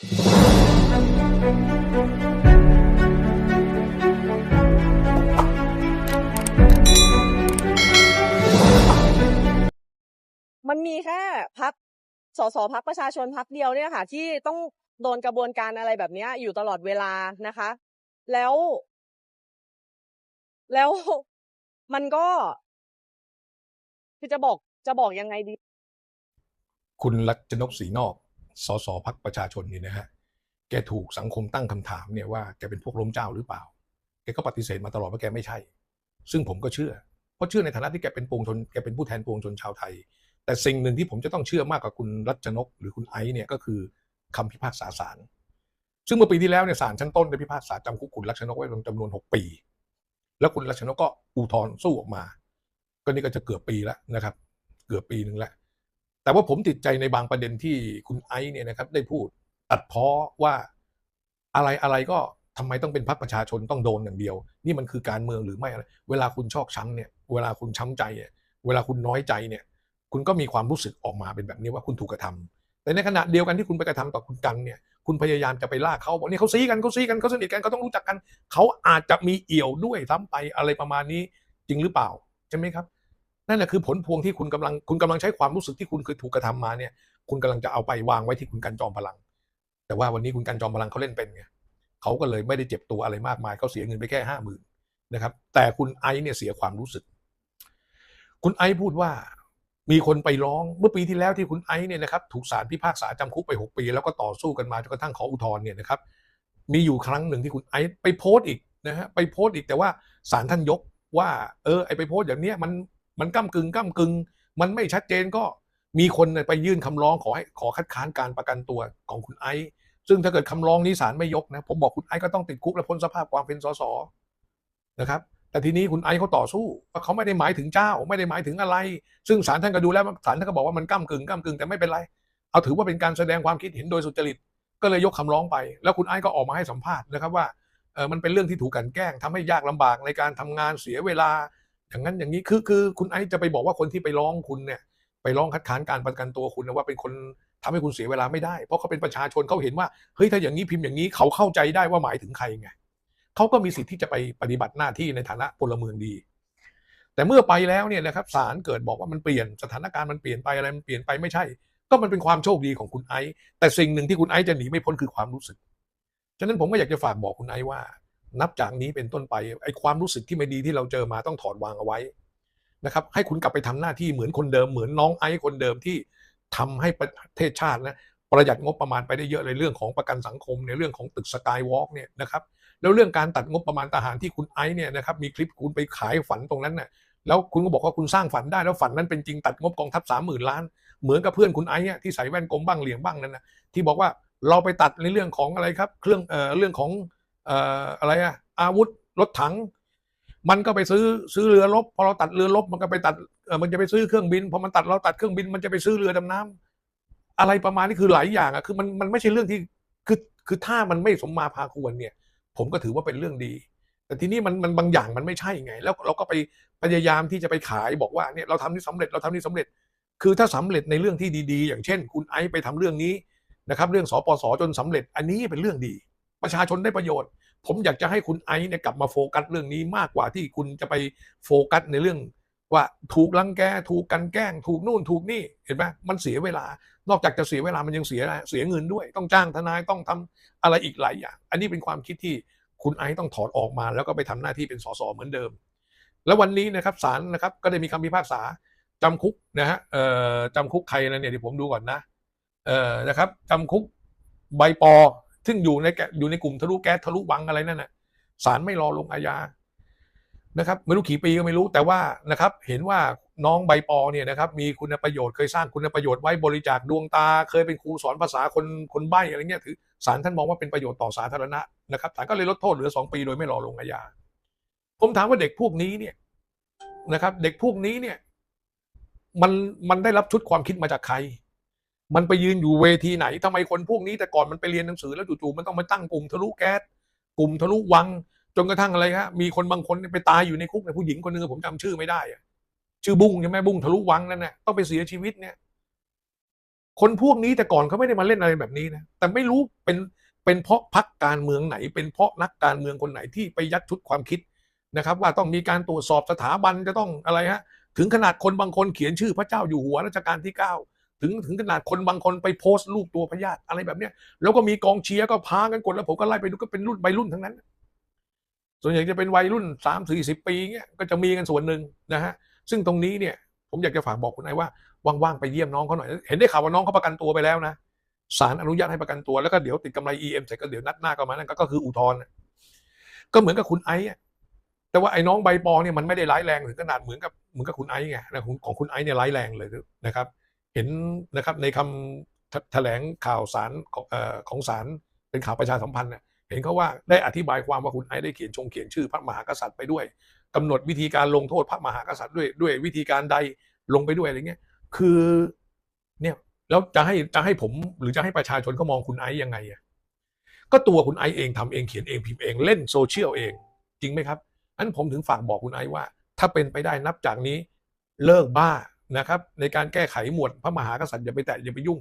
มันมีแค่พรรคสสพรรคประชาชนพรรคเดียวเนี่ยค่ะ ที่ต้องโดนกระบวนการอะไรแบบนี้อยู่ตลอดเวลานะคะ แล้ว แล้วมันก็ คือจะบอกจะบอกยังไงดี?คุณรัชนกศรีนอก สสพรรคประชาชนนี่นะฮะแกถูกสังคมตั้งคำถามเนี่ยว่าแกเป็นพวกล้มเจ้าหรือเปล่า แกก็ปฏิเสธมาตลอดว่าแกไม่ใช่ ซึ่งผมก็เชื่อ เพราะเชื่อในฐานะที่แกเป็นปวงชนแกเป็นผู้แทนปวงชนชาวไทย แต่สิ่งหนึ่งที่ผมจะต้องเชื่อมากกว่าคุณรัชนก หรือคุณไอซ์เนี่ยก็คือคำพิพากษาศาลซึ่งเมื่อปีที่แล้วเนี่ยศาลชั้นต้นได้พิพากษาจำคุกคุณรัชนกไว้จำนวน 6 ปี แล้วคุณรัชนกก็อุทธรณ์สู้ออกมา ก็นี่ก็จะเกือบปีแล้วนะครับ เกือบปีหนึ่งแล้ว แต่ว่าผมติดใจในบางประเด็นที่คุณไอซ์เนี่ยนะครับได้พูดตัดพ้อว่าอะไรอะไรก็ทำไมต้องเป็นพรรคประชาชนต้องโดนอย่างเดียว นี่มันคือการเมืองหรือไม่อะไรเวลาคุณชอกช้ำเนี่ยเวลาคุณช้ำใจเนี่ยเวลาคุณน้อยใจเนี่ย คุณก็มีความรู้สึกออกมาเป็นแบบนี้ว่าคุณถูกกระทำแต่ในขณะเดียวกันที่คุณไปกระทำต่อคุณกันเนี่ย คุณพยายามจะไปลากเขาบอกเนี่ยเขาซี้กันเขาซี้กันเขาสนิทกันเขาต้องรู้จักกัน เขาอาจจะมีเอี่ยวด้วยซ้ำไปอะไรประมาณนี้จริงหรือเปล่าใช่ไหมครับ นั่นแหละคือผลพวงที่คุณกำลังคุณกำลังใช้ความรู้สึกที่คุณเคยถูกกระทำมาเนี่ย คุณกำลังจะเอาไปวางไว้ที่คุณกันจอมพลัง แต่ว่าวันนี้คุณกันจอมพลังเขาเล่นเป็นไงเขาก็เลยไม่ได้เจ็บตัวอะไรมากมายเขาเสียเงินไปแค่50,000นนะครับ แต่คุณไอเนี่ยเสียความรู้สึก คุณไอพูดว่ามีคนไปร้องเมื่อปีที่แล้วที่คุณไอเนี่ยนะครับถูกศาลพิพากษาจำคุกไป 6 ปี แล้วก็ต่อสู้กันมาจนกระทั่งขออุทธรณ์เนี่ยนะครับ มีอยู่ครั้งหนึ่งที่คุณไอไปโพสต์อีกนะฮะไปโพสต์อีกแต่ว่าศาลท่านยกว่า เออไอไปโพสต์อย่างเนี้ยมัน มันก้ำกึ่งก้ำกึ่งมันไม่ชัดเจนก็มีคนไปยื่นคำร้องขอให้ขอคัดค้านการประกันตัวของคุณไอซ์ซึ่งถ้าเกิดคำร้องนี้ศาลไม่ยกนะผมบอกคุณไอซ์ก็ต้องติดคุกและพ้นสภาพความเป็นสสนะครับแต่ทีนี้คุณไอซ์เขาต่อสู้ว่าเขาไม่ได้หมายถึงเจ้า ไม่ได้หมายถึงอะไร ซึ่งศาลท่านก็ดูแล้วศาลท่านก็บอกว่ามันก้ำกึ่งก้ำกึ่งแต่ไม่เป็นไร เอาถือว่าเป็นการแสดงความคิดเห็นโดยสุจริต ก็เลยยกคำร้องไป แล้วคุณไอซ์ก็ออกมาให้สัมภาษณ์นะครับว่าเออมันเป็นเรื่องที่ถูกกลั่นแกล้งทำให้ยากลำบากในการทำงานเสียเวลา อย่างนั้นอย่างนี้คือคือคุณไอซ์จะไปบอกว่าคนที่ไปร้องคุณเนี่ย ไปร้องคัดค้านการประกันตัวคุณนะว่าเป็นคนทำให้คุณเสียเวลาไม่ได้ เพราะเขาเป็นประชาชนเขาเห็นว่าเฮ้ยถ้าอย่างนี้พิมพ์อย่างนี้เขาเข้าใจได้ว่าหมายถึงใครไงเขาก็มีสิทธิ์ที่จะไปปฏิบัติหน้าที่ในฐานะพลเมืองดี แต่เมื่อไปแล้วเนี่ยนะครับศาลเกิดบอกว่ามันเปลี่ยนสถานการณ์มันเปลี่ยนไปอะไรมันเปลี่ยนไปไม่ใช่ ก็มันเป็นความโชคดีของคุณไอซ์แต่สิ่งหนึ่งที่คุณไอซ์จะหนีไม่พ้นคือความรู้สึกฉะนั้นผมก็อยากจะฝากบอกคุณไอซ์ว่า นับจากนี้เป็นต้นไปไอ้ความรู้สึกที่ไม่ดีที่เราเจอมาต้องถอดวางเอาไว้นะครับ ให้คุณกลับไปทำหน้าที่เหมือนคนเดิมเหมือนน้องไอซ์คนเดิมที่ทำให้ประเทศชาตินะประหยัดงบประมาณไปได้เยอะเลยเรื่องของประกันสังคมในเรื่องของตึกสกายวอล์กเนี่ยนะครับแล้วเรื่องการตัดงบประมาณทหารที่คุณไอซ์เนี่ยนะครับมีคลิปคุณไปขายฝันตรงนั้นน่ะแล้วคุณก็บอกว่าคุณสร้างฝันได้แล้วฝันนั้นเป็นจริงตัดงบกองทัพสามหมื่นล้าน เหมือนกับเพื่อนคุณไอซ์ที่ใส่แว่นกลมบ้างเหลี่ยงบ้างนั่นนะที่บอกว่าเราไปตัดในเรื่องของอะไรครับเครื่องเอ่อเรื่องของ อะไรอะอาวุธรถถัง มันก็ไปซื้อซื้อเรือรบพอเราตัดเรือรบมันก็ไปตัดมันจะไปซื้อเครื่องบินพอมันตัดเราตัดเครื่องบิน มันจะไปซื้อเรือดำน้ำอะไรประมาณนี้คือหลายอย่างอะคือมันมันไม่ใช่เรื่องที่คือคือถ้ามันไม่สมมาพาควรเนี่ย ผมก็ถือว่าเป็นเรื่องดี แต่ทีนี้มันมันบางอย่างมันไม่ใช่ไง แล้วเราก็ไปพยายามที่จะไปขายบอกว่าเนี่ยเราทำนี่สำเร็จเราทำนี่สำเร็จ คือถ้าสำเร็จในเรื่องที่ดี ๆ อย่างเช่น คุณไอซ์ไปทำเรื่องนี้นะครับ เรื่องสปสจนสำเร็จอันนี้เป็นเรื่องดี ประชาชนได้ประโยชน์ ผมอยากจะให้คุณไอซ์เนี่ยกลับมาโฟกัสเรื่องนี้มากกว่าที่คุณจะไปโฟกัสในเรื่อง ว่าถูกลังแกถูกกันแกล้ง ถูกนู่นถูกนี่เห็นไหมมันเสียเวลา นอกจากจะเสียเวลามันยังเสียเสียเงินด้วย ต้องจ้างทนายต้องทำอะไรอีกหลายอย่าง อันนี้เป็นความคิดที่คุณไอซ์ต้องถอดออกมา แล้วก็ไปทำหน้าที่เป็นสสเหมือนเดิม แล้ววันนี้นะครับศาลนะครับก็ได้มีคำพิพากษาจำคุกนะฮะเอ่อจำคุกใครนะเนี่ยเดี๋ยวผมดูก่อนนะเอ่อนะครับจำคุกใบปอ ซึ่งอยู่ในแกอยู่ในกลุ่มทะลุแก๊สทะลุวังอะไรนั่นนะศาลไม่รอลงอาญานะครับไม่รู้กี่ปีก็ไม่รู้แต่ว่านะครับ เห็นว่าน้องใบปอเนี่ยนะครับ มีคุณประโยชน์เคยสร้างคุณประโยชน์ไว้บริจาคดวงตา เคยเป็นครูสอนภาษาคนคนใบ้อะไรเงี้ยถือศาลท่านมองว่าเป็นประโยชน์ต่อสาธารณะนะครับศาลก็เลยลดโทษเหลือสองปีโดยไม่รอลงอาญาผมถามว่าเด็กพวกนี้เนี่ยนะครับ เด็กพวกนี้เนี่ย มันมันได้รับชุดความคิดมาจากใคร มันไปยืนอยู่เวทีไหนทำไมคนพวกนี้แต่ก่อนมันไปเรียนหนังสือแล้วจู่ๆมันต้องมาตั้งกลุ่มทะลุแก๊สกลุ่มทะลุวัง จนกระทั่งอะไรฮะมีคนบางคนไปตายอยู่ในคุกในผู้หญิงคนหนึงผมจำชื่อไม่ได้ชื่อบุ้งใช่ไหมบุ้งทะลุวังนั่นแหละต้องไปเสียชีวิตเนี่ย คนพวกนี้แต่ก่อนเขาไม่ได้มาเล่นอะไรแบบนี้นะแต่ไม่รู้เป็นเป็นเพราะพักการเมืองไหน เป็นเพราะนักการเมืองคนไหนที่ไปยัดชุดความคิดนะครับ ว่าต้องมีการตรวจสอบสถาบันจะต้องอะไรฮะถึงขนาดคนบางคนเขียนชื่อพระเจ้าอยู่หัวรัชกาลที่เก้า ถึงถึงขนาดคนบางคนไปโพสต์รูปตัวพญาติอะไรแบบเนี้ยแล้วก็มีกองเชียร์ก็พากันกดแล้วผมก็ไล่ไปดูก็เป็นรุ่นวัยรุ่นทั้งนั้น ส่วนใหญ่จะเป็นวัยรุ่นสามสี่สิบปีเงี้ยก็จะมีกันส่วนหนึ่งนะฮะซึ่งตรงนี้เนี่ย ผมอยากจะฝากบอกคุณไอ้ว่าว่างๆไปเยี่ยมน้องเขาหน่อย เห็นได้ข่าวว่าน้องเขาประกันตัวไปแล้วนะศาลอนุญาตให้ประกันตัวแล้วก็เดี๋ยวติดกำไร EM เสร็จก็เดี๋ยวนัดหน้าก็มานั่นก็คืออุทธรณ์ก็เหมือนกับคุณไอ้แต่ว่าไอ้น้องใบปอเนี่ยมันไม่ได้ร้ายแรงถึงขนาดเหมือนกับเหมือนกับคุณไอ้ไงของของคุณไอ้เนี่ยร้ายแรงเลยนะครับ เห็นนะครับในคำแถแถลงข่าวสารของอของศาลเป็นข่าวประชาสัมพันธ์เนี่ยเห็นเขาว่าได้อธิบายความว่าคุณไอได้เขียนชงเขียนชื่อพระมหากษัตริย์ไปด้วยกำหนดวิธีการลงโทษพระมหากษัตริย์ด้วยด้วยวิธีการใดลงไปด้วยอะไรเงี้ยคือเนี่ยแล้วจะให้จะให้ผมหรือจะให้ประชาชนเขามองคุณไอซ์ยังไงอะก็ตัวคุณไอซ์เองทำเองเขียนเองพิมพ์เองเล่นโซเชียลเอง จริงไหมครับอันผมถึงฝากบอกคุณไอซ์ว่า ถ้าเป็นไปได้นับจากนี้เลิกบ้า นะครับในการแก้ไขหมวดพระมหากษัตริย์อย่าไปแตะอย่าไปยุ่ง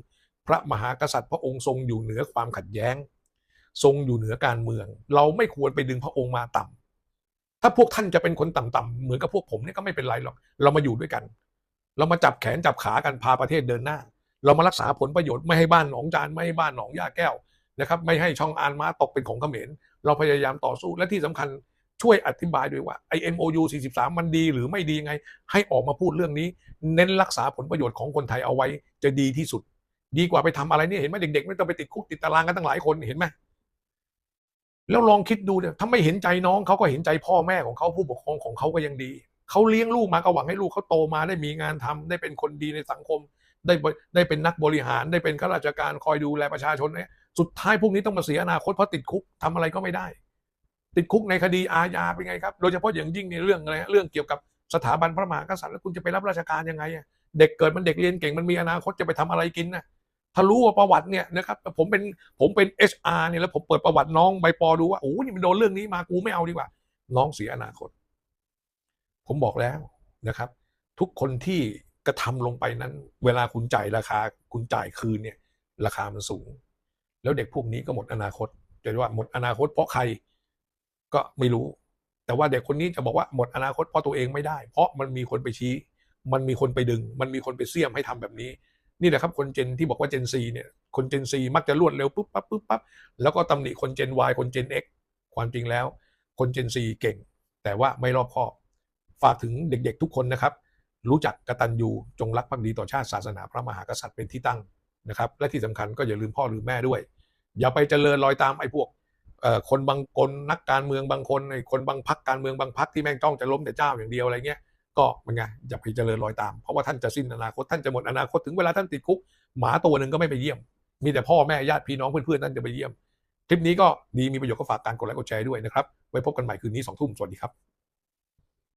พระมหากษัตริย์พระองค์ทรงอยู่เหนือความขัดแย้ง ทรงอยู่เหนือการเมือง เราไม่ควรไปดึงพระองค์มาต่ำถ้าพวกท่านจะเป็นคนต่ำๆเหมือนกับพวกผมเนี่ยก็ไม่เป็นไรหรอก เรามาอยู่ด้วยกัน เรามาจับแขนจับขากันพาประเทศเดินหน้า เรามารักษาผลประโยชน์ไม่ให้บ้านหนองจานไม่ให้บ้านหนองยาแก้วนะครับไม่ให้ช่องอานม้าตกเป็นของเขมรเราพยายามต่อสู้และที่สำคัญ ช่วยอธิบายด้วยว่าไอ MOU 43 มันดีหรือไม่ดียังไง ให้ออกมาพูดเรื่องนี้ เน้นรักษาผลประโยชน์ของคนไทยเอาไว้จะดีที่สุด ดีกว่าไปทำอะไรนี่เห็นไหมเด็กๆ ไม่ต้องไปติดคุกติดตารางกันตั้งหลายคนเห็นไหมแล้วลองคิดดูเนี่ยถ้าไม่เห็นใจน้องเขาก็เห็นใจพ่อแม่ของเขาผู้ปกครองของเขาก็ยังดีเขาเลี้ยงลูกมาก็หวังให้ลูกเขาโตมาได้มีงานทำได้เป็นคนดีในสังคม ได้ได้เป็นนักบริหารได้เป็นข้าราชการคอยดูแลประชาชนเนี่ยสุดท้ายพวกนี้ต้องมาเสียอนาคตเพราะติดคุกทำอะไรก็ไม่ได้ ติดคุกในคดีอาญาเป็นไงครับ โดยเฉพาะอย่างยิ่งในเรื่องอะไรเรื่องเกี่ยวกับสถาบันพระมหากษัตริย์แล้วคุณจะไปรับราชการยังไงเด็กเกิดมันเด็กเรียนเก่งมันมีอนาคตจะไปทำอะไรกินนะถ้ารู้ว่าประวัติเนี่ยนะครับผมเป็นผมเป็น HR เนี่ยแล้วผมเปิดประวัติน้องใบปอดูว่าโอ้นี่มันโดนเรื่องนี้มากูไม่เอาดีกว่า น้องเสียอนาคต ผมบอกแล้วนะครับ ทุกคนที่กระทำลงไปนั้น เวลาคุณจ่ายราคา คุณจ่ายคืนเนี่ย ราคามันสูง แล้วเด็กพวกนี้ก็หมดอนาคตจะว่าหมดอนาคตเพราะใคร ก็ไม่รู้ แต่ว่าเด็กคนนี้จะบอกว่าหมดอนาคตเพราะตัวเองไม่ได้ เพราะมันมีคนไปชี้ มันมีคนไปดึง มันมีคนไปเสี่ยมให้ทำแบบนี้ นี่แหละครับคนเจนที่บอกว่าเจนซีเนี่ยคนเจนซีมักจะรวดเร็วปุ๊บปั๊บปุ๊บปั๊บแล้วก็ตำหนิคนเจน Y คนเจน X ความจริงแล้ว คนเจนซีเก่ง แต่ว่าไม่รอบคอบฝากถึงเด็กๆทุกคนนะครับ รู้จักกตัญญูจงรักภักดีต่อชาติศาสนาพระมหากษัตริย์เป็นที่ตั้งนะครับ และที่สำคัญก็อย่าลืมพ่อลืมแม่ด้วย อย่าไปเจริญรอยตามไอ้พวก คนบางคนนักการเมืองบางคนไอ้คนบางพักการเมืองบางพักที่แม่งจ้องจะล้มแต่เจ้าอย่างเดียวอะไรเงี้ยก็มันไงอย่าไปเจริญรอยตามเพราะว่าท่านจะสิ้นอนาคตท่านจะหมดอนาคตถึงเวลาท่านติดคุก หมาตัวหนึ่งก็ไม่ไปเยี่ยม มีแต่พ่อแม่ญาติพี่น้องเพื่อนๆท่านจะไปเยี่ยม คลิปนี้ก็ดีมีประโยชน์ก็ฝากการกดไลค์กดแชร์ด้วยนะครับไว้พบกันใหม่คืนนี้สองทุ่มสวัสดีครับ